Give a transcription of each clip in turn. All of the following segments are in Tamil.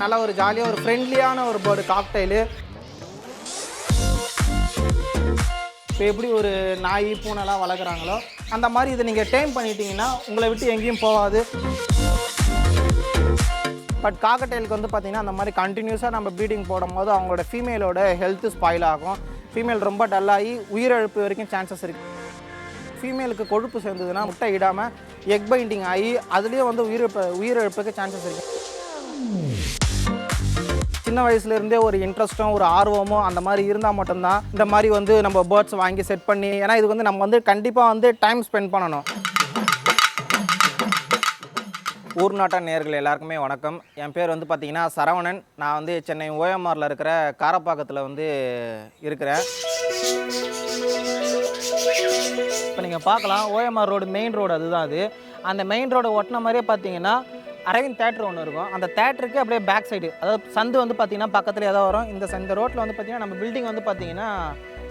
நல்லா ஒரு ஜாலியாக ஒரு ஃப்ரெண்ட்லியான ஒரு பேர்டு காக்டைலு இப்போ எப்படி ஒரு நாய் பூனைலாம் வளர்க்குறாங்களோ அந்த மாதிரி இதை நீங்கள் டைம் பண்ணிட்டீங்கன்னா உங்களை விட்டு எங்கேயும் போகாது. பட் காக்கட்டைலுக்கு வந்து பார்த்திங்கன்னா அந்த மாதிரி கண்டினியூஸாக நம்ம ப்ரீடிங் போடும்போது அவங்களோட ஃபீமேலோட ஹெல்த்து ஸ்பாயில் ஆகும். ஃபீமேல் ரொம்ப டல்லாகி உயிரிழப்பு வரைக்கும் சான்சஸ் இருக்குது ஃபீமேலுக்கு கொழுப்பு சேர்ந்ததுன்னா முட்டை இடாமல் எக் பைண்டிங் ஆகி அதுலேயே வந்து உயிரிழப்பு உயிரிழப்புக்கு சான்சஸ் இருக்குது சின்ன வயசுலேருந்தே ஒரு இன்ட்ரெஸ்ட்டும் ஒரு ஆர்வமும் அந்த மாதிரி இருந்தால் மட்டும்தான் இந்த மாதிரி வந்து நம்ம பேர்ட்ஸ் வாங்கி செட் பண்ணி ஏன்னா இது வந்து நம்ம வந்து கண்டிப்பாக வந்து டைம் ஸ்பெண்ட் பண்ணணும். ஊர் ஊர்நாட்ட நேர்கள் எல்லாருக்குமே வணக்கம். என் பேர் வந்து பார்த்தீங்கன்னா சரவணன். நான் வந்து சென்னை ஓஎம்ஆரில் இருக்கிற காரப்பாக்கத்தில் வந்து இருக்கிறேன். இப்போ நீங்கள் பார்க்கலாம் ஓஎம்ஆர் ரோடு மெயின் ரோடு அதுதான் அது. அந்த மெயின் ரோடு ஒட்டின மாதிரியே பார்த்தீங்கன்னா அரவிந்த் தேட்டர் ஒன்று இருக்கும். அந்த தேட்டருக்கு அப்படியே பேக் சைடு அதாவது சந்து வந்து பார்த்தீங்கன்னா பக்கத்தில் ஏதோ வரும். இந்த ச- இந்த ரோட்டில் வந்து பார்த்தீங்கன்னா நம்ம பில்டிங் வந்து பார்த்தீங்கன்னா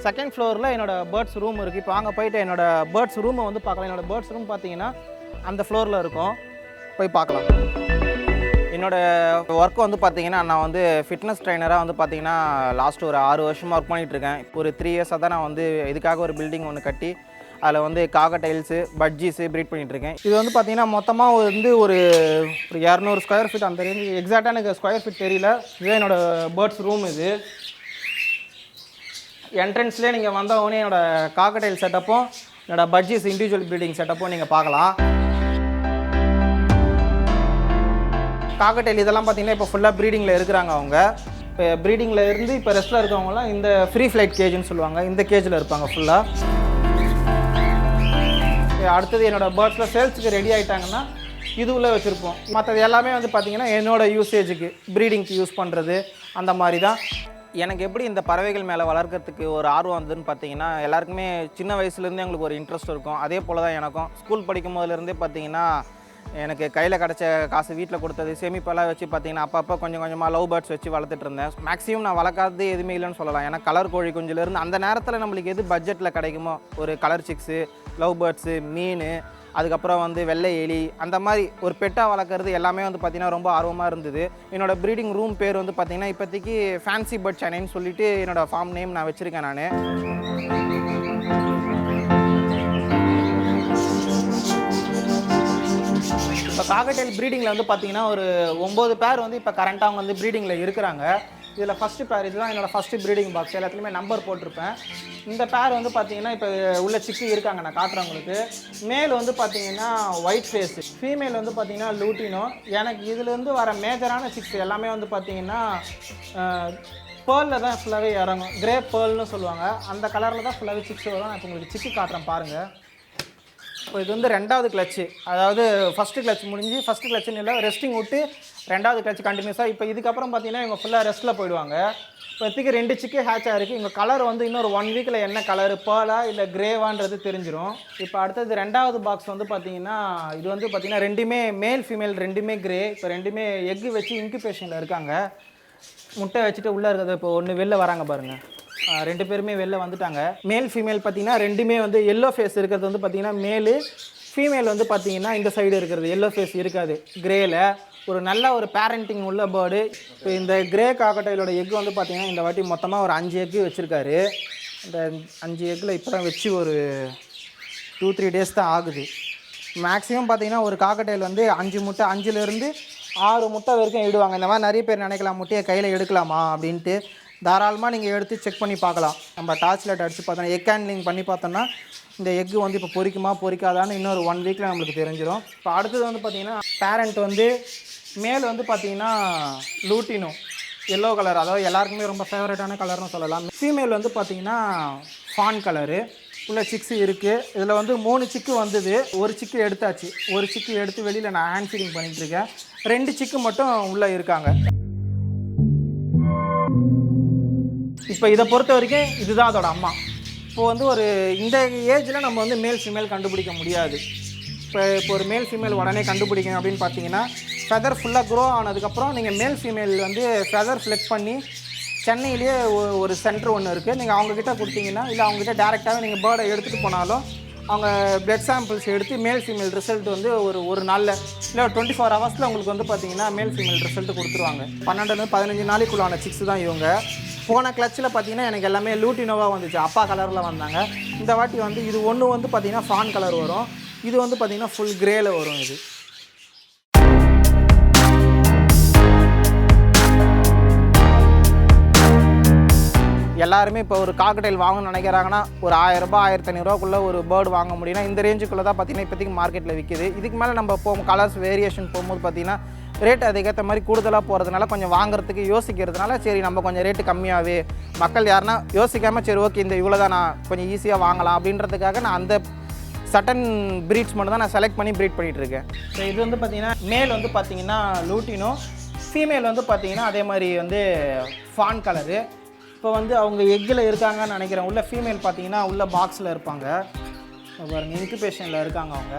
செகண்ட் ஃப்ளோரில் என்னோட பேர்ட்ஸ் ரூம் இருக்குது இப்போ அங்கே போயிட்டு என்னோட பேர்ட்ஸ் ரூமை வந்து பார்க்கலாம் என்னோட பேர்ட்ஸ் ரூம் பார்த்தீங்கன்னா அந்த ஃப்ளோரில் இருக்கும். போய் பார்க்கலாம் என்னோடய ஒர்க் வந்து பார்த்தீங்கன்னா நான் வந்து ஃபிட்னஸ் ட்ரைனராக வந்து பார்த்தீங்கன்னா லாஸ்ட் ஒரு ஆறு வருஷமாக ஒர்க் பண்ணிகிட்ருக்கேன் இருக்கேன். ஒரு த்ரீ இயர்ஸாக தான் நான் வந்து இதுக்காக ஒரு பில்டிங் ஒன்று கட்டி அதில் வந்து காக்கடைல்ஸு பட்ஜீஸு ப்ரீட் பண்ணிகிட்ருக்கேன் இது வந்து பார்த்தீங்கன்னா மொத்தமாக வந்து ஒரு ஒரு இரநூறு ஸ்கொயர் ஃபீட் அந்த ரேஞ்சு எக்ஸாக்டாக எனக்கு ஸ்கொயர் ஃபீட் தெரியல. இதுதான் என்னோடய பேர்ட்ஸ் ரூம் இது. என்ட்ரன்ஸ்லேயே நீங்கள் வந்த உடனே என்னோட காக்கடைல் செட்டப்பும் என்னோடய பட்ஜீஸ் இண்டிவிஜுவல் ப்ரீடிங் செட்டப்பும் நீங்கள் பார்க்கலாம். காக்கட்டைல் இதெல்லாம் பார்த்தீங்கன்னா இப்போ ஃபுல்லாக ப்ரீடிங்கில் இருக்கிறாங்க அவங்க. இப்போ ப்ரீடிங்கில் இருந்து இப்போ ரெஸ்ட்டில் இருக்கவங்களாம் இந்த ஃப்ரீ ஃப்ளைட் கேஜுன்னு சொல்லுவாங்க. இந்த கேஜில் இருப்பாங்க ஃபுல்லாக அடுத்தது என்னோட பேர்ட்ஸில் சேல்ஸுக்கு ரெடி ஆகிட்டாங்கன்னா இது உள்ளே வச்சுருப்போம். மற்றது எல்லாமே வந்து பார்த்திங்கன்னா என்னோடய யூசேஜுக்கு ப்ரீடிங்க்கு யூஸ் பண்ணுறது அந்த மாதிரி தான் எனக்கு எப்படி இந்த பறவைகள் மேலே வளர்க்கறதுக்கு ஒரு ஆர்வம் வந்ததுன்னு பார்த்தீங்கன்னா எல்லாருக்குமே சின்ன வயசுலேருந்தே எங்களுக்கு ஒரு இன்ட்ரெஸ்ட் இருக்கும். அதே போல் தான் எனக்கும். ஸ்கூல் படிக்கும் போதுலேருந்தே பார்த்தீங்கன்னா எனக்கு கையில் கிடச்ச காசு வீட்டில் கொடுத்தது சேமிப்பெல்லாம் வச்சு பார்த்தீங்கன்னா அப்பப்போ கொஞ்சம் கொஞ்சமாக லவ் பேர்ட்ஸ் வச்சு வளர்த்துட்டு இருந்தேன். மேக்ஸிமம் நான் வளர்க்காதது எதுவுமே இல்லைன்னு சொல்லலாம். ஏன்னா கலர் கோழி குஞ்சிலேருந்து அந்த நேரத்தில் நம்மளுக்கு எது பட்ஜெட்டில் கிடைக்குமோ ஒரு கலர் சிக்ஸு லவ் பேர்ட்ஸு மீன் அதுக்கப்புறம் வந்து வெள்ளை எலி அந்த மாதிரி ஒரு பெட்டாக வளர்க்குறது எல்லாமே வந்து பார்த்திங்கன்னா ரொம்ப ஆர்வமாக இருந்தது. என்னோட ப்ரீடிங் ரூம் பேர் வந்து பார்த்திங்கன்னா இப்போதைக்கு ஃபேன்சி பர்ட் சென்னைன்னு சொல்லிட்டு என்னோட ஃபார்ம் நேம் நான் வச்சுருக்கேன் நான். இப்போ காக்கட்டேல் ப்ரீடிங்கில் வந்து பார்த்தீங்கன்னா ஒரு ஒம்பது பேர் வந்து இப்போ கரண்ட்டாக அவங்க வந்து ப்ரீடிங்கில் இருக்கிறாங்க. இதில் ஃபஸ்ட்டு பேர் இதுதான் என்னோட ஃபஸ்ட்டு ப்ரீடிங் பாக்ஸ் எல்லாத்துலேயுமே நம்பர் போட்டிருப்பேன். இந்த பேர் வந்து பார்த்தீங்கன்னா இப்போ உள்ள சிக்கி இருக்காங்க நான் காட்டுறேன் உங்களுக்கு. மேல் வந்து பார்த்தீங்கன்னா ஒயிட் ஃபேஸ் ஃபீமேல் வந்து பார்த்தீங்கன்னா லூட்டினோ எனக்கு இதுலேருந்து வர மேஜரான சிக்ஸ் எல்லாமே வந்து பார்த்தீங்கன்னா பேர்லில் தான் ஃபுல்லாகவே இறங்கும். கிரே பேர்ல்னு சொல்லுவாங்க. அந்த கலரில் தான் ஃபுல்லாகவே சிக்ஸ் வரும் நான் இப்போ உங்களுக்கு சிக்கி காட்டுறேன் பாருங்கள் இப்போ இது வந்து ரெண்டாவது கிளச்சு அதாவது ஃபஸ்ட்டு கிளச் முடிஞ்சு ஃபஸ்ட்டு கிளச்சுன்னு இல்லை ரெஸ்டிங் விட்டு ரெண்டாவது கிளச் கண்டினியூஸாக இப்போ இதுக்கப்புறம் பார்த்தீங்கன்னா இவங்க ஃபுல்லாக ரெஸ்ட்டில் போயிடுவாங்க. இப்போதைக்கு ரெண்டு சிக்கு ஹேட்ச் ஆகிருக்கு இவங்க கலர் வந்து இன்னொரு ஒன் வீக்கில் என்ன கலர் பேர்லா இல்லை கிரேவான்றது தெரிஞ்சிடும் இப்போ அடுத்தது ரெண்டாவது பாக்ஸ் வந்து பார்த்தீங்கன்னா இது வந்து பார்த்தீங்கன்னா ரெண்டுமே மேல் ஃபீமேல் ரெண்டுமே கிரே இப்போ ரெண்டுமே எக்கு வச்சு இன்குபேஷனில் இருக்காங்க. முட்டை வச்சுட்டு உள்ளே இருக்கிறது இப்போ ஒன்று வெளில வராங்க பாருங்கள் ரெண்டு பேருமே வெளில வந்துட்டாங்க. மேல் ஃபீமேல் பார்த்தீங்கன்னா ரெண்டுமே வந்து எல்லோ ஃபேஸ் இருக்கிறது வந்து பார்த்தீங்கன்னா மேலு ஃபீமேல் வந்து பார்த்தீங்கன்னா இந்த சைடு இருக்கிறது. எல்லோ ஃபேஸ் இருக்காது. கிரேல ஒரு நல்ல ஒரு பேரண்டிங் உள்ள பேர்டு இப்போ இந்த கிரே காக்கட்டையிலோட எக் வந்து பார்த்தீங்கன்னா இந்த வாட்டி மொத்தமாக ஒரு அஞ்சு எக்கு வச்சுருக்காரு. இந்த அஞ்சு எக்கில் இப்போ தான் வச்சு ஒரு டூ த்ரீ டேஸ் தான் ஆகுது. மேக்ஸிமம் பார்த்தீங்கன்னா ஒரு காக்கட்டையில் வந்து அஞ்சு முட்டை அஞ்சுலேருந்து ஆறு முட்டை வரைக்கும் இடுவாங்க. இந்த மாதிரி நிறைய பேர் நினைக்கலாம் முட்டையை கையில் எடுக்கலாமா அப்படின்ட்டு. தாராளமாக நீங்கள் எடுத்து செக் பண்ணி பார்க்கலாம். நம்ம டார்ச் லைட் அடித்து பார்த்தோன்னா எக் ஹேண்ட்லிங் பண்ணி பார்த்தோன்னா இந்த எக்கு வந்து இப்போ பொரிக்குமா பொரிக்காதான்னு இன்னொரு ஒன் வீக்கில் நம்மளுக்கு தெரிஞ்சிடும் இப்போ அடுத்தது வந்து பார்த்திங்கன்னா பேரண்ட் வந்து மேல் வந்து பார்த்தீங்கன்னா லூட்டினோ எல்லோ கலர் அதாவது எல்லாருக்குமே ரொம்ப ஃபேவரட்டான கலர்னு சொல்லலாம். ஃபீமேல் வந்து பார்த்தீங்கன்னா ஃபான் கலரு உள்ள சிக்ஸு இருக்குது இதில் வந்து மூணு சிக்கு வந்தது. ஒரு சிக்கு எடுத்தாச்சு. ஒரு சிக்கு எடுத்து வெளியில் நான் ஹேண்ட் ஃபீடிங் பண்ணிகிட்ருக்கேன் ரெண்டு சிக்கு மட்டும் உள்ளே இருக்காங்க. இப்போ இதை பொறுத்த வரைக்கும் இதுதான் அதோட அம்மா. இப்போ வந்து ஒரு இந்த ஏஜில் நம்ம வந்து மேல் ஃபீமேல் கண்டுபிடிக்க முடியாது. இப்போ இப்போ ஒரு மேல் ஃபீமேல் உடனே கண்டுபிடிக்கணும் அப்படின்னு பார்த்தீங்கன்னா ஃபெதர் ஃபுல்லாக க்ரோ ஆனதுக்கப்புறம் நீங்கள் மேல் ஃபீமேல் வந்து ஃபெதர் ஃப்ளெக் பண்ணி சென்னையிலேயே ஒரு சென்டர் ஒன்று இருக்குது நீங்கள் அவங்கக்கிட்ட கொடுத்தீங்கன்னா இல்லை அவங்ககிட்ட டேரெக்டாகவே நீங்கள் பேர்டை எடுத்துகிட்டு போனாலும் அவங்க பிளட் சாம்பிள்ஸ் எடுத்து மேல் ஃபீமேல் ரிசல்ட் வந்து ஒரு ஒரு நாளில் இல்லை டுவெண்ட்டி ஃபோர் ஹவர்ஸில் உங்களுக்கு வந்து பார்த்தீங்கன்னா மேல் ஃபீமேல் ரிசல்ட் கொடுத்துருவாங்க. பன்னெண்டுலேருந்து பதினஞ்சு நாளைக்குள்ளான சிக்ஸ் தான் இவங்க. போன கிளச்சில் பார்த்தீங்கன்னா எனக்கு எல்லாமே லூட்டினோவாக வந்துச்சு. அப்பா கலரில் வந்தாங்க. இந்த வாட்டி வந்து இது ஒன்று வந்து பார்த்தீங்கன்னா ஃபான் கலர் வரும். இது வந்து பார்த்தீங்கன்னா ஃபுல் கிரேல வரும் இது. எல்லாருமே இப்போ ஒரு காக்கடைல் வாங்கணும்னு நினைக்கிறாங்கன்னா ஒரு ஆயிரம் ரூபாய் ஆயிரத்தி ஐநூறுரூவாக்குள்ளே ஒரு பேர்டு வாங்க முடியும்னா இந்த ரேஞ்சுக்குள்ளே தான் பார்த்தீங்கன்னா இப்போதைக்கு மார்க்கெட்டில் விற்கிது இதுக்கு மேலே நம்ம போகும் கலர்ஸ் வேரியேஷன் போகும்போது பார்த்தீங்கன்னா ரேட் அதுக்கேற்ற மாதிரி கூடுதலாக போகிறதுனால கொஞ்சம் வாங்குறதுக்கு யோசிக்கிறதுனால சரி நம்ம கொஞ்சம் ரேட்டு கம்மியாகவே மக்கள் யாருன்னா யோசிக்காமல் சரி ஓகே இந்த இவ்வளோ தான் நான் கொஞ்சம் ஈஸியாக வாங்கலாம் அப்படின்றதுக்காக நான் அந்த சட்டன் ப்ரீட்ஸ் மட்டும் தான் நான் செலக்ட் பண்ணி ப்ரீட் பண்ணிகிட்டு இருக்கேன். ஸோ இது வந்து பார்த்திங்கன்னா மேல் வந்து பார்த்தீங்கன்னா லூட்டினோ ஃபீமேல் வந்து பார்த்தீங்கன்னா அதே மாதிரி வந்து ஃபான் கலரு இப்போ வந்து அவங்க எக்கில் இருக்காங்கன்னு நினைக்கிறேன். உள்ள ஃபீமேல் பார்த்தீங்கன்னா உள்ள பாக்ஸில் இருப்பாங்க. பாருங்க இன்குபேஷனில் இருக்காங்க அவங்க.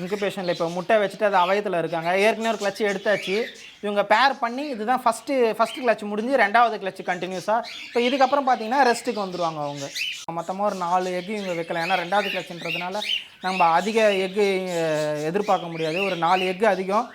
இன்குபேஷனில் இப்போ முட்டை வச்சுட்டு அது அவயத்தில் இருக்காங்க. ஏற்கனவே ஒரு கிளச்சு எடுத்தாச்சு. இவங்க பேர் பண்ணி இதுதான் ஃபஸ்ட்டு ஃபஸ்ட்டு கிளச் முடிஞ்சு ரெண்டாவது கிளச் கண்டினியூஸாக இப்போ இதுக்கப்புறம் பார்த்தீங்கன்னா ரெஸ்ட்டுக்கு வந்துடுவாங்க அவங்க. மொத்தமாக ஒரு நாலு எக்கு இவங்க வைக்கலாம். ஏன்னா ரெண்டாவது கிளச்சுன்றதுனால நம்ம அதிக எக்கு எதிர்பார்க்க முடியாது. ஒரு நாலு எக்கு அதிகம்.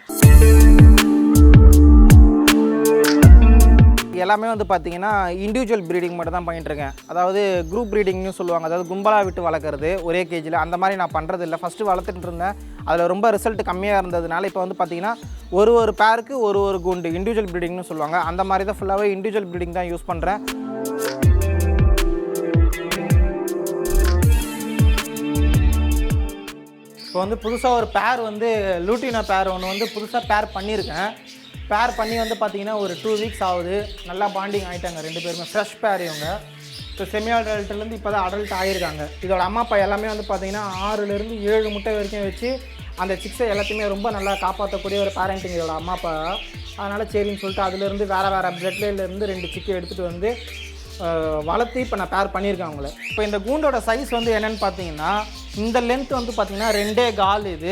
எல்லாமே வந்து பார்த்தீங்கன்னா இண்டிவிஜுவல் ப்ரீடிங் மட்டும் தான் பண்ணிட்டுருக்கேன். அதாவது குரூப் ப்ரீடிங்னு சொல்லுவாங்க. அதாவது கும்பலாக விட்டு வளர்க்குறது ஒரே கேஜில் அந்த மாதிரி நான் பண்ணுறது இல்லை. ஃபஸ்ட்டு வளர்த்துட்டு இருந்தேன். அதில் ரொம்ப ரிசல்ட் கம்மியாக இருந்ததுனால இப்போ வந்து பார்த்தீங்கன்னா ஒரு ஒரு பேருக்கு ஒரு ஒரு குண்டு இண்டிவிஜுவல் ப்ரீடிங்னு சொல்லுவாங்க. அந்த மாதிரி தான் ஃபுல்லாகவே இண்டிவிஜுவல் ப்ரீடிங் தான் யூஸ் பண்ணுறேன் இப்போ வந்து புதுசாக ஒரு பேர் வந்து லூட்டினா பேர் ஒன்று வந்து புதுசாக பேர் பண்ணியிருக்கேன். பேர் பண்ணி வந்து பார்த்தீங்கன்னா ஒரு டூ வீக்ஸ் ஆகுது. நல்லா பாண்டிங் ஆகிட்டாங்க ரெண்டு பேருமே. ஃப்ரெஷ் பேர் இவங்க. இப்போ செமி அடல்ட்லேருந்து இப்போ தான் அடல்ட் ஆகியிருக்காங்க இதோட அம்மா அப்பா எல்லாமே வந்து பார்த்தீங்கன்னா ஆறுலேருந்து ஏழு முட்டை வரைக்கும் வச்சு அந்த சிக்ஸை எல்லாத்தையுமே ரொம்ப நல்லா காப்பாற்றக்கூடிய ஒரு பேரண்டிங் இதோட அம்மா அப்பா. அதனால் சரின்னு சொல்லிட்டு அதுலேருந்து வேறு வேறு பிளட்லேருந்து ரெண்டு சிக்கை எடுத்துகிட்டு வந்து வளர்த்து இப்போ நான் பேர் பண்ணியிருக்கேன் அவங்கள. இப்போ இந்த கூண்டோட சைஸ் வந்து என்னென்னு பார்த்தீங்கன்னா இந்த லென்த் வந்து பார்த்தீங்கன்னா ரெண்டே கால் இது.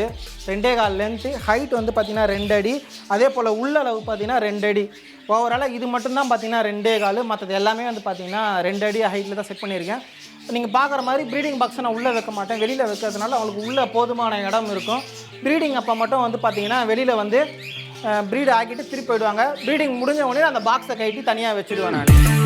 ரெண்டே கால் லென்த்து ஹைட் வந்து பார்த்தீங்கன்னா ரெண்டு அடி. அதே போல் உள்ள அளவு பார்த்தீங்கன்னா ரெண்டு அடி. ஓவராலாக இது மட்டும்தான் பார்த்தீங்கன்னா ரெண்டே கால். மற்றது எல்லாமே வந்து பார்த்தீங்கன்னா ரெண்டு அடி ஹைட்டில் தான் செட் பண்ணியிருக்கேன். நீங்கள் பார்க்குற மாதிரி ப்ரீடிங் பாக்ஸை நான் உள்ளே வைக்க மாட்டேன். வெளியில் வைக்கிறதுனால அவங்களுக்கு உள்ளே போதுமான இடம் இருக்கும். ப்ரீடிங் அப்போ மட்டும் வந்து பார்த்தீங்கன்னா வெளியில் வந்து ப்ரீட் ஆக்கிட்டு திருப்பி போயிடுவாங்க. ப்ரீடிங் முடிஞ்ச உடனே அந்த பாக்ஸை கட்டி தனியாக வச்சுடுவேன் நான்.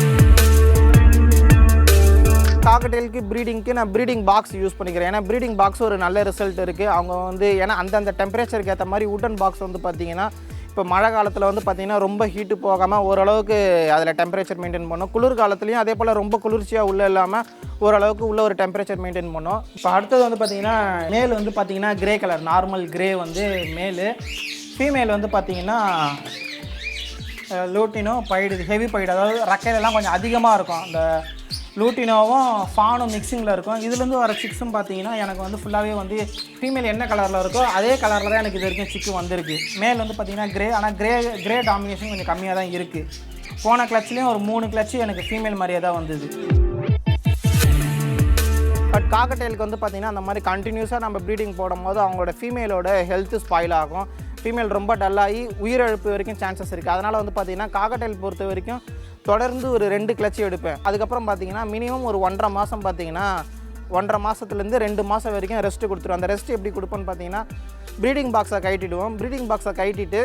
காக்கட்டேலுக்கு ப்ரீடிங்க்கு நான் ப்ரீடிங் பாக்ஸ் யூஸ் பண்ணிக்கிறேன். ஏன்னா ப்ரீடிங் பாக்ஸ் ஒரு நல்ல ரிசல்ட் இருக்குது அவங்க வந்து ஏன்னா அந்தந்த டெம்பரேச்சருக்கு ஏற்ற மாதிரி உட்டன் பாக்ஸ் வந்து பார்த்தீங்கன்னா இப்போ மழை காலத்தில் வந்து பார்த்தீங்கன்னா ரொம்ப ஹீட்டு போகாமல் ஓரளவுக்கு அதில் டெம்பரேச்சர் மெயின்டைன் பண்ணும். குளிர் காலத்துலேயும் அதே போல் ரொம்ப குளிர்ச்சியாக உள்ளே இல்லாமல் ஓரளவுக்கு உள்ள ஒரு டெம்பரேச்சர் மெயின்டைன் பண்ணும். இப்போ அடுத்தது வந்து பார்த்தீங்கன்னா மேல் வந்து பார்த்தீங்கன்னா கிரே கலர் நார்மல் கிரே வந்து மேலு ஃபீமேல் வந்து பார்த்தீங்கன்னா லூட்டினும் பைடு ஹெவி பைடு அதாவது ரக்கையிலலாம் கொஞ்சம் அதிகமாக இருக்கும். அந்த லூட்டினோவும் ஃபானும் மிக்சிங்கில் இருக்கும். இதுலேருந்து வர சிக்ஸும் பார்த்தீங்கன்னா எனக்கு வந்து ஃபுல்லாகவே வந்து ஃபீமேல் என்ன கலரில் இருக்கோ அதே கலரில் தான் எனக்கு இது வரைக்கும் சிக்கு வந்திருக்கு. மேல் வந்து பார்த்தீங்கன்னா கிரே ஆனால் கிரே கிரே டாமினேஷன் கொஞ்சம் கம்மியாக தான் இருக்குது போன கிளச்லேயும் ஒரு மூணு கிளச்சு எனக்கு ஃபீமேல் மாதிரியே தான் வந்தது. பட் காக்கட்டேலுக்கு வந்து பார்த்திங்கன்னா அந்த மாதிரி கண்டினியூஸாக நம்ம ப்ரீடிங் போடும்போது அவங்களோட ஃபீமேலோட ஹெல்த்து ஸ்பாயில் ஆகும். ஃபீமேல் ரொம்ப டல்லாகி உயிரிழப்பு வரைக்கும் சான்சஸ் இருக்குது அதனால் வந்து பார்த்திங்கன்னா காக்கட்டேல் பொறுத்த வரைக்கும் தொடர்ந்து ஒரு ரெண்டு கிளச்சி எடுப்பேன். அதுக்கப்புறம் பார்த்தீங்கன்னா மினிமம் ஒரு ஒன்றரை மாதம் பார்த்தீங்கன்னா ஒன்றரை மாதத்துலேருந்து ரெண்டு மாதம் வரைக்கும் ரெஸ்ட்டு கொடுத்துருவோம் அந்த ரெஸ்ட் எப்படி கொடுப்போன்னு பார்த்தீங்கன்னா ப்ரீடிங் பாக்ஸை கட்டிடுவோம் ப்ரீடிங் பாக்ஸை கட்டிட்டு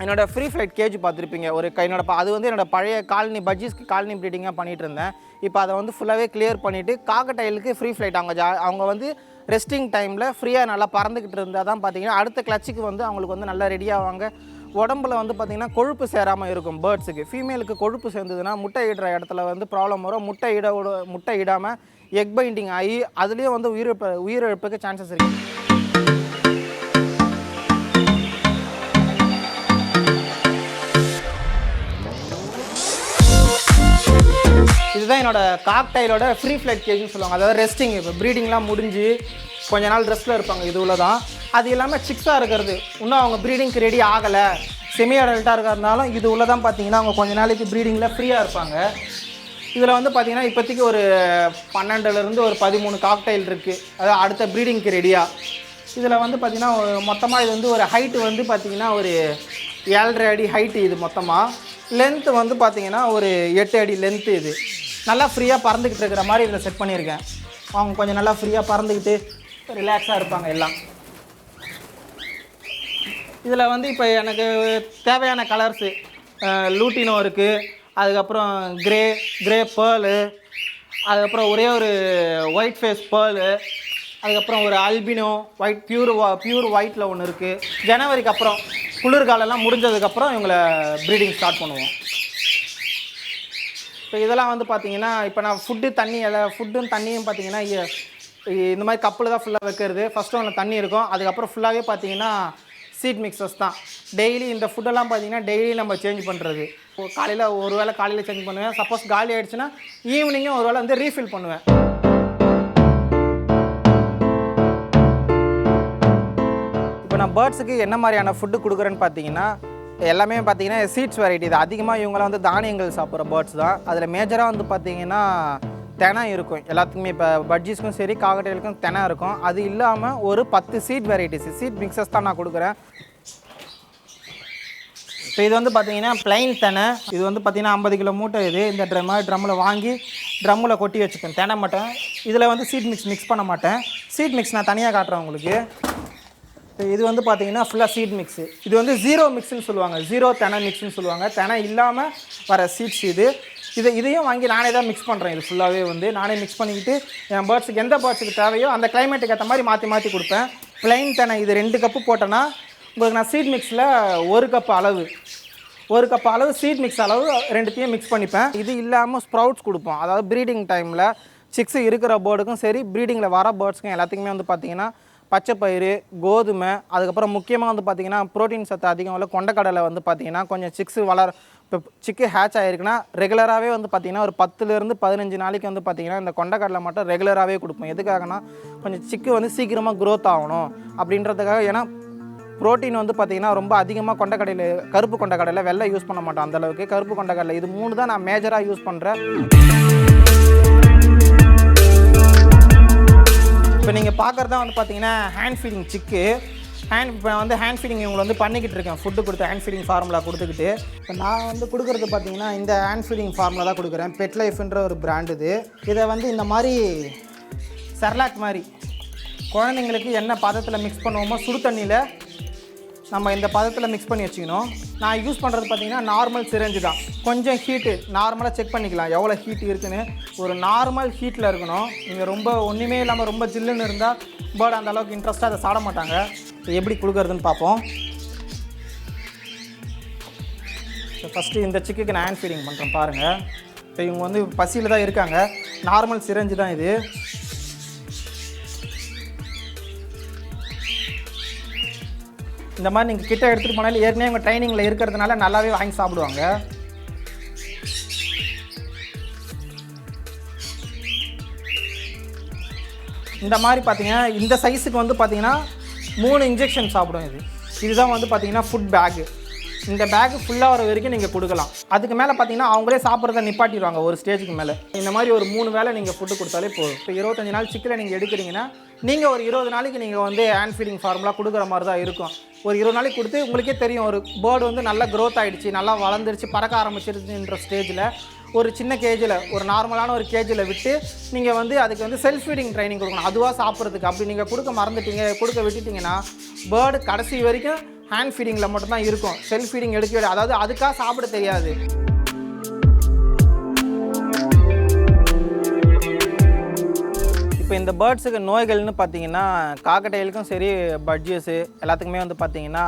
என்னோடய ஃப்ரீ ஃப்ளைட் கேஜ் பார்த்துருப்பீங்க. ஒரு க- என்னோட அது வந்து என்னோடய பழைய காலனி பஜ்ஜிஸ்க்கு காலனி ப்ரீடிங்காக பண்ணிகிட்டு இருந்தேன். இப்போ அதை வந்து ஃபுல்லாகவே கிளியர் பண்ணிவிட்டு காக்கட்டைலுக்கு ஃப்ரீ ஃப்ளைட் அவங்க ஜா அவங்க வந்து ரெஸ்டிங் டைமில் ஃப்ரீயாக நல்லா பறந்துக்கிட்டு இருந்தால் தான் பார்த்தீங்கன்னா அடுத்த கிளச்சுக்கு வந்து அவங்களுக்கு வந்து நல்லா ரெடியாவாங்க உடம்புல வந்து பார்த்திங்கன்னா கொழுப்பு சேராமல் இருக்கும் பேர்ட்ஸுக்கு. ஃபீமேலுக்கு கொழுப்பு சேர்ந்ததுன்னா முட்டை இடுற இடத்துல வந்து ப்ராப்ளம் வரும். முட்டை இட விட- முட்டை இடாமல் எக் பைண்டிங் ஆகி அதுலேயும் வந்து உயிரிழப்பு உயிரிழப்புக்கு சான்சஸ் இருக்குது இதுதான் என்னோட காக்டைலோட ஃப்ரீ ஃப்ளைட் கேஜ்னு சொல்லுவாங்க. அதாவது ரெஸ்டிங் இப்போ ப்ரீடிங்லாம் முடிஞ்சு கொஞ்ச நாள் ட்ரெஸ்ஸில் இருப்பாங்க இதுவில் தான் அது இல்லாமல் சிக்ஸாக இருக்கிறது. இன்னும் அவங்க ப்ரீடிங்க்கு ரெடி ஆகலை. செமி அடல்ட்டாக இருக்கிறதுனாலும் இது உள்ள தான் பார்த்தீங்கன்னா அவங்க கொஞ்ச நாளைக்கு ப்ரீடிங்கில் ஃப்ரீயாக இருப்பாங்க. இதில் வந்து பார்த்திங்கன்னா இப்போதைக்கு ஒரு பன்னெண்டுலேருந்து ஒரு பதிமூணு காக்டைல் இருக்குது அதாவது அடுத்த ப்ரீடிங்க்கு ரெடியாக இதில் வந்து பார்த்திங்கன்னா மொத்தமாக இது வந்து ஒரு ஹைட்டு வந்து பார்த்தீங்கன்னா ஒரு ஏழரை அடி ஹைட்டு இது மொத்தமாக லென்த்து வந்து பார்த்திங்கன்னா ஒரு எட்டு அடி லென்த்து இது. நல்லா ஃப்ரீயாக பறந்துக்கிட்டு இருக்கிற மாதிரி இதில் செட் பண்ணியிருக்கேன். அவங்க கொஞ்சம் நல்லா ஃப்ரீயாக பறந்துக்கிட்டு ரிலாக்ஸாக இருப்பாங்க எல்லாம். இதில் வந்து இப்போ எனக்கு தேவையான கலர்ஸு லூட்டினோ இருக்குது அதுக்கப்புறம் கிரே கிரே பேர்லு அதுக்கப்புறம் ஒரே ஒரு ஒயிட் ஃபேஸ் பேர்லு அதுக்கப்புறம் ஒரு அல்பினோ ஒயிட் பியூர் பியூர் ஒயிட்டில் ஒன்று இருக்குது ஜனவரிக்கு அப்புறம் குளிர்காலம்லாம் முடிஞ்சதுக்கப்புறம் இவங்களை ப்ரீடிங் ஸ்டார்ட் பண்ணுவோம். இப்போ இதெல்லாம் வந்து பார்த்திங்கன்னா இப்போ நான் ஃபுட்டு தண்ணி எல்லாம் ஃபுட்டும் தண்ணியும் பார்த்தீங்கன்னா இந்த மாதிரி கப்பில் தான் ஃபுல்லாக வைக்கிறது. ஃபஸ்ட்டு ஒன்று தண்ணி இருக்கும். அதுக்கப்புறம் ஃபுல்லாகவே பார்த்தீங்கன்னா சீட் மிக்சர்ஸ் தான். டெய்லி இந்த ஃபுட்டெல்லாம் பார்த்தீங்கன்னா டெய்லி நம்ம சேஞ்ச் பண்ணுறது காலையில் ஒரு வேளை காலையில் சேஞ்ச் பண்ணுவேன். சப்போஸ் காலி ஆகிடுச்சுன்னா ஈவினிங்கும் ஒரு வேளை வந்து ரீஃபில் பண்ணுவேன். இப்போ நான் பேர்ட்ஸுக்கு என்ன மாதிரியான ஃபுட்டு கொடுக்குறேன்னு பார்த்தீங்கன்னா எல்லாமே பார்த்தீங்கன்னா சீட்ஸ் வெரைட்டி இது அதிகமாக இவங்களாம் வந்து தானியங்கள் சாப்பிட்ற பேர்ட்ஸ் தான். அதில் மேஜராக வந்து பார்த்தீங்கன்னா தெனை இருக்கும். எல்லாத்துக்குமே இப்போ பட்ஜிஸ்க்கும் சரி காக்கட்டைகளுக்கும் தெனை இருக்கும். அது இல்லாமல் ஒரு பத்து சீட் வெரைட்டிஸ் சீட் மிக்சஸ் தான் நான் கொடுக்குறேன். இப்போ இது வந்து பார்த்தீங்கன்னா பிளைன் தெனை. இது வந்து பார்த்தீங்கன்னா ஐம்பது கிலோ மூட்டை இது. இந்த ட்ரம் ட்ரம்மில் வாங்கி ட்ரம்மில் கொட்டி வச்சுப்பேன். தெனை மாட்டேன் இதில் வந்து சீட் மிக்ஸ் மிக்ஸ் பண்ண மாட்டேன். சீட் மிக்ஸ் நான் தனியாக காட்டுறேன் உங்களுக்கு. இப்போ இது வந்து பார்த்தீங்கன்னா ஃபுல்லாக சீட் மிக்ஸு இது வந்து ஜீரோ மிக்ஸ்னு சொல்லுவாங்க. ஜீரோ தெனை மிக்ஸ்னு சொல்லுவாங்க. தெனை இல்லாமல் வர சீட்ஸ் இது. இதை இதையும் வாங்கி நானே தான் மிக்ஸ் பண்ணுறேன் இது ஃபுல்லாகவே வந்து நானே மிக்ஸ் பண்ணிக்கிட்டு என் பேர்ட்ஸுக்கு எந்த பேர்ட்ஸுக்கு தேவையோ அந்த கிளைமேட்டுக்கு ஏற்ற மாதிரி மாற்றி மாற்றி கொடுப்பேன். பிளைன் தெனை இது ரெண்டு கப்பு போட்டேன்னா உங்களுக்கு நான் சீட் மிக்ஸில் ஒரு கப் அளவு ஒரு கப் அளவு சீட் மிக்ஸ் அளவு ரெண்டுத்தையும் மிக்ஸ் பண்ணிப்பேன். இது இல்லாமல் ஸ்ப்ரவுட்ஸ் கொடுப்போம். அதாவது ப்ரீடிங் டைமில் சிக்ஸ் இருக்கிற பேர்டுக்கும் சரி ப்ரீடிங்கில் வர பேர்ட்ஸ்க்கும் எல்லாத்துக்குமே வந்து பார்த்திங்கன்னா பச்சைப்பயிறு கோதுமை அதுக்கப்புறம் முக்கியமாக வந்து பார்த்தீங்கன்னா புரோட்டீன் சத்து அதிகம் உள்ள கொண்டக்கடலை வந்து பார்த்தீங்கன்னா கொஞ்சம் சிக்ஸ் வளர் இப்போ சிக்கு ஹேட்ச் ஆகிருக்குன்னா ரெகுலராகவே வந்து பார்த்திங்கன்னா ஒரு பத்துலேருந்து பதினஞ்சு நாளைக்கு வந்து பார்த்தீங்கன்னா இந்த கொண்டக்கடலை மட்டும் ரெகுலராகவே கொடுப்போம். எதுக்காகனா கொஞ்சம் சிக்கு வந்து சீக்கிரமாக க்ரோத் ஆகணும் அப்படின்றதுக்காக. ஏன்னா ப்ரோட்டீன் வந்து பார்த்திங்கன்னா ரொம்ப அதிகமாக கொண்டக்கடையில் கருப்பு கொண்டக்கடையில் வெள்ளை யூஸ் பண்ண மாட்டோம் அந்தளவுக்கு கருப்பு கொண்டக்கடலை இது மூணு தான் நான் மேஜராக யூஸ் பண்ணுறேன் இப்போ நீங்கள் பார்க்குறதா வந்து பார்த்திங்கன்னா ஹேண்ட் ஃபீடிங் சிக்கு. ஹேண்ட் இப்போ வந்து ஹேண்ட் ஃபீடிங் இவங்களை வந்து பண்ணிக்கிட்டு இருக்கேன். ஃபுட்டு கொடுத்து ஹேண்ட் ஃபீடிங் ஃபார்முலா கொடுத்துக்கிட்டு. இப்போ நான் வந்து கொடுக்குறது பார்த்தீங்கன்னா இந்த ஹேண்ட் ஃபீடிங் ஃபார்முலா தான் கொடுக்குறேன். பெட் லைஃப்ன்ற ஒரு பிராண்ட் இது. இதை வந்து இந்த மாதிரி செர்லாக் மாதிரி குழந்தைங்களுக்கு என்ன பதத்தில் மிக்ஸ் பண்ணுவோமோ சுடு தண்ணியில் நம்ம இந்த பதத்தில் மிக்ஸ் பண்ணி வச்சுக்கணும். நான் யூஸ் பண்ணுறது பார்த்தீங்கன்னா நார்மல் சிரஞ்சு தான். கொஞ்சம் ஹீட்டு நார்மலாக செக் பண்ணிக்கலாம். எவ்வளோ ஹீட் இருக்குன்னு. ஒரு நார்மல் ஹீட்டில் இருக்கணும். நீங்கள் ரொம்ப ஒன்றுமே இல்லாமல் ரொம்ப ஜில்லுன்னு இருந்தால் பேர்டு அந்த அளவுக்கு இன்ட்ரெஸ்ட்டாக அதை சாட மாட்டாங்க. எப்படி கொடுக்குறதுன்னு பார்ப்போம் இப்போ ஃபஸ்ட்டு இந்த சிக்குக்கு நான் ஹேண்ட் ஃபீடிங் பண்ணுறேன் பாருங்கள் இப்போ இவங்க வந்து பசியில் தான் இருக்காங்க. நார்மல் சிரஞ்சு தான் இது. இந்த மாதிரி நீங்கள் கிட்ட எடுத்துகிட்டு போனாலும் ஏற்கனவே உங்கள் ட்ரைனிங்கில் இருக்கிறதுனால நல்லாவே வாங்கி சாப்பிடுவாங்க. இந்த மாதிரி பார்த்தீங்கன்னா இந்த சைஸுக்கு வந்து பார்த்தீங்கன்னா மூணு இன்ஜெக்ஷன் சாப்பிடும் இது. இதுதான் வந்து பார்த்தீங்கன்னா ஃபுட் பேக்கு இந்த பேக் ஃபுல்லாக வர வரைக்கும் நீங்கள் கொடுக்கலாம். அதுக்கு மேலே பார்த்தீங்கன்னா அவங்களே சாப்பிட்றத நிப்பாட்டிடுவாங்க ஒரு ஸ்டேஜுக்கு மேலே. இந்த மாதிரி ஒரு மூணு வேளை நீங்கள் ஃபுட்டு கொடுத்தாலே போதும். இப்போ இருபத்தஞ்சி நாள் சிக்கனை நீங்கள் எடுக்கிறீங்கன்னா நீங்கள் ஒரு இருபது நாளைக்கு நீங்கள் வந்து ஹேண்ட் ஃபீடிங் ஃபார்முலா கொடுக்குற மாதிரி தான் இருக்கும். ஒரு இருபது நாளைக்கு கொடுத்து உங்களுக்கே தெரியும் ஒரு பேர்டு வந்து நல்லா க்ரோத் ஆகிடுச்சு நல்லா வளர்ந்துருச்சு பறக்க ஆரம்பிச்சிருச்சுன்ற ஸ்டேஜில் ஒரு சின்ன கேஜில் ஒரு நார்மலான ஒரு கேஜில் விட்டு நீங்கள் வந்து அதுக்கு வந்து செல்ஃப் ஃபீடிங் ட்ரைனிங் கொடுக்கணும். அதுவாக சாப்பிட்றதுக்கு. அப்படி நீங்கள் கொடுக்க மறந்துட்டீங்க கொடுக்க விட்டுட்டிங்கன்னா பேர்டு கடைசி வரைக்கும் ஹேண்ட் ஃபீடிங்கில் மட்டும்தான் இருக்கும். செல்ஃப் ஃபீடிங் எடுக்கவே அதாவது அதுக்காக சாப்பிட தெரியாது. இப்போ இந்த பேர்ட்ஸுக்கு நோய்கள்னு பார்த்தீங்கன்னா காக்கட்டைகளுக்கும் சரி பட்ஜியஸு எல்லாத்துக்குமே வந்து பார்த்தீங்கன்னா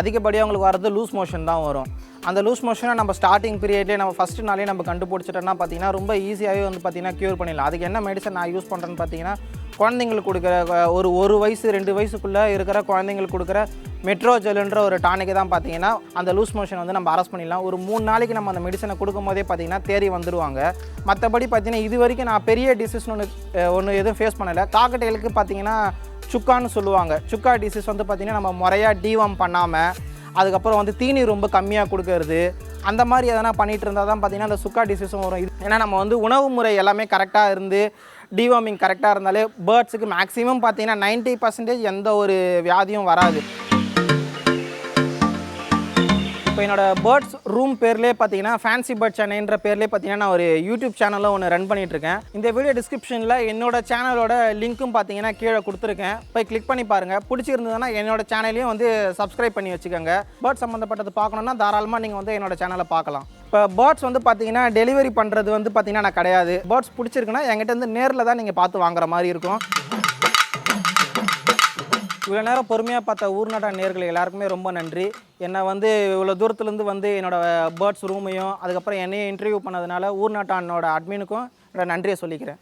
அதிகப்படியாக அவங்களுக்கு வர்றது லூஸ் மோஷன் தான் வரும். அந்த லூஸ் மோஷனை நம்ம ஸ்டார்டிங் பீரியட்லேயே நம்ம ஃபஸ்ட்டு நாளே நம்ம கண்டுபிடிச்சிட்டோம்னா பார்த்தீங்கன்னா ரொம்ப ஈஸியாகவே வந்து பார்த்திங்கன்னா க்யூர் பண்ணிடலாம். அதுக்கு என்ன மெடிசன் நான் யூஸ் பண்ணுறேன்னு பார்த்தீங்கன்னா குழந்தைங்களுக்கு கொடுக்குற ஒரு ஒரு வயசு ரெண்டு வயசுக்குள்ளே இருக்கிற குழந்தைங்களுக்கு கொடுக்குற மெட்ரோஜெல்ன்ற ஒரு டானிக்கு தான் பார்த்தீங்கன்னா அந்த லூஸ் மோஷன் வந்து நம்ம அரெஸ்ட் பண்ணிடலாம். ஒரு மூணு நாளைக்கு நம்ம அந்த மெடிசனை கொடுக்கும்போதே பார்த்தீங்கன்னா தேறி வந்துடுவாங்க மற்றபடி பார்த்தீங்கன்னா இது வரைக்கும் நான் பெரிய டிசீஸ்னு ஒன்று ஒன்று எதுவும் ஃபேஸ் பண்ணலை. காக்கட்டைகளுக்கு பார்த்தீங்கன்னா சுக்கான்னு சொல்லுவாங்க. சுக்கா டிசீஸ் வந்து பார்த்தீங்கன்னா நம்ம முறையாக டீவாம் பண்ணாமல் அதுக்கப்புறம் வந்து தீனி ரொம்ப கம்மியாக கொடுக்கறது அந்த மாதிரி எதனா பண்ணிகிட்டு இருந்தால் தான் பார்த்தீங்கன்னா அந்த சுக்கா டிசீஸும் வரும். இது ஏன்னா நம்ம வந்து உணவு முறை எல்லாமே கரெக்டாக இருந்து டிவார்மிங் கரெக்டாக இருந்தாலே பேர்ட்ஸுக்கு மேக்ஸிமம் பார்த்தீங்கன்னா நைன்ட்டி பர்சன்டேஜ் எந்த ஒரு வியாதியும் வராது. இப்போ என்னோடய பேர்ட்ஸ் ரூம் பேர்லேயே பார்த்தீங்கன்னா ஃபேன்சி பேர்ட் சேனல்ன்ற பேர்லேயே பார்த்தீங்கன்னா நான் ஒரு யூடியூப் சேனலில் ஒன்று ரன் பண்ணிகிட்ருக்கேன் இந்த வீடியோ டிஸ்கிரிப்ஷனில் என்னோட சேனலோட லிங்க்கும் பார்த்தீங்கன்னா கீழே கொடுத்துருக்கேன். போய் கிளிக் பண்ணி பாருங்கள் பிடிச்சிருந்ததுன்னா என்னோட சேனலையும் வந்து சப்ஸ்கிரைப் பண்ணி வச்சுக்கோங்க. பேர்ட் சம்மந்தப்பட்டது பார்க்கணுன்னா தாராளமாக நீங்கள் வந்து என்னோட சேனலை பார்க்கலாம். இப்போ பேர்ட்ஸ் வந்து பார்த்தீங்கன்னா டெலிவரி பண்ணுறது வந்து பார்த்தீங்கன்னா நான் கிடையாது. பேர்ட்ஸ் பிடிச்சிருக்குன்னா என்கிட்ட வந்து நேரில் தான் நீங்கள் பார்த்து வாங்குற மாதிரி இருக்கும். இவ்வளோ நேரம் பொறுமையாக பார்த்த ஊர்நாட்டா நேர்கள் எல்லாருக்குமே ரொம்ப நன்றி. என்னை வந்து இவ்வளோ தூரத்துலேருந்து வந்து என்னோடய பேர்ட்ஸ் ரூமையும் அதுக்கப்புறம் என்னையும் இன்டர்வியூ பண்ணதுனால ஊர்நாட்டானோட அட்மினுக்கும் என்னோடய நன்றியை சொல்லிக்கிறேன்.